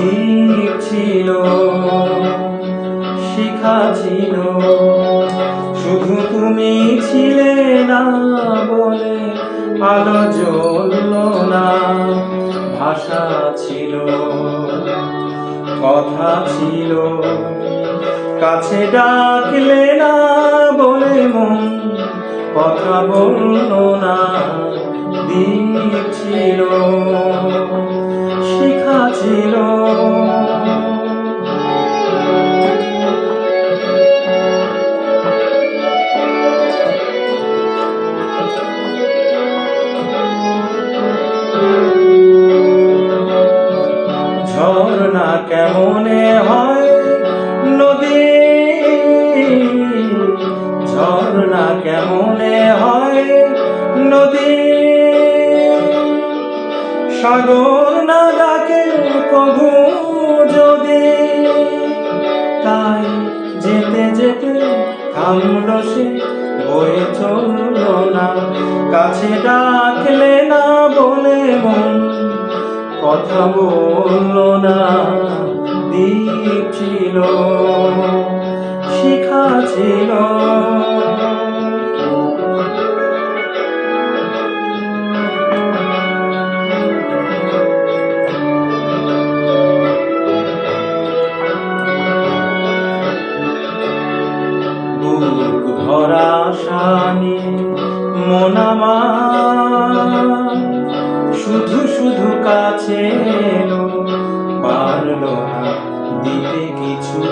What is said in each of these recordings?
দ্বীপ ছিল, শিখা ছিল। শুধু তুমি ছিলে না বলে আলো জ্বলল না, ভাষা ছিল, কথা ছিল। কাছে ডাকলে না বলে মন, কথা বলল না দ্বীপ ছিল। কেমনে হয় নদী? ঝর্ণা কেমনে হয় নদী? সাগর না ডাকে কভু যদি? তাই যেতে যেতে থামলো সে বয়ে চলল না। কাছে মন কথা বলল না দ্বীপ ছিল শিখা ছিল। শানি মনামা শুধু শুধু কাছে এলো। পারল না দিতে কিছু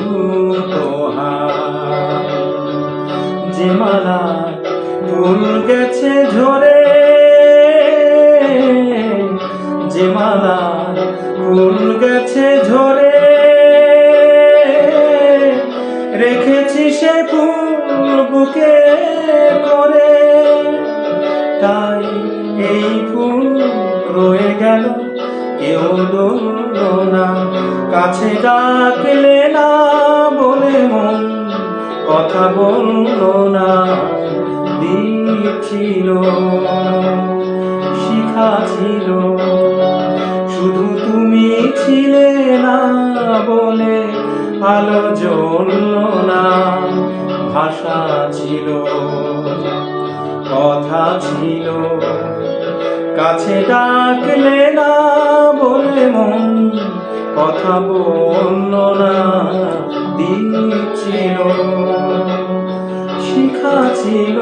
যে মালা ফুল গেছে ঝরে, যে মালা ফুল গেছে ঝরে, রেখেছি সে ফুল বুকে করে। তাই এই ফুল রয়ে গেল, কেউ দৌড়ল না। কাছে ডাকলে না বলে মন, কথা বলল না দ্বীপ ছিল শিখা ছিল। শুধু তুমি ছিলে না বলে আলো জ্বলল না, ভাষা ছিল, কথা ছিল। কাছে ডাকলে না বলে মন কথা বলল না দিচ্ছিল ছিল শিখা ছিল।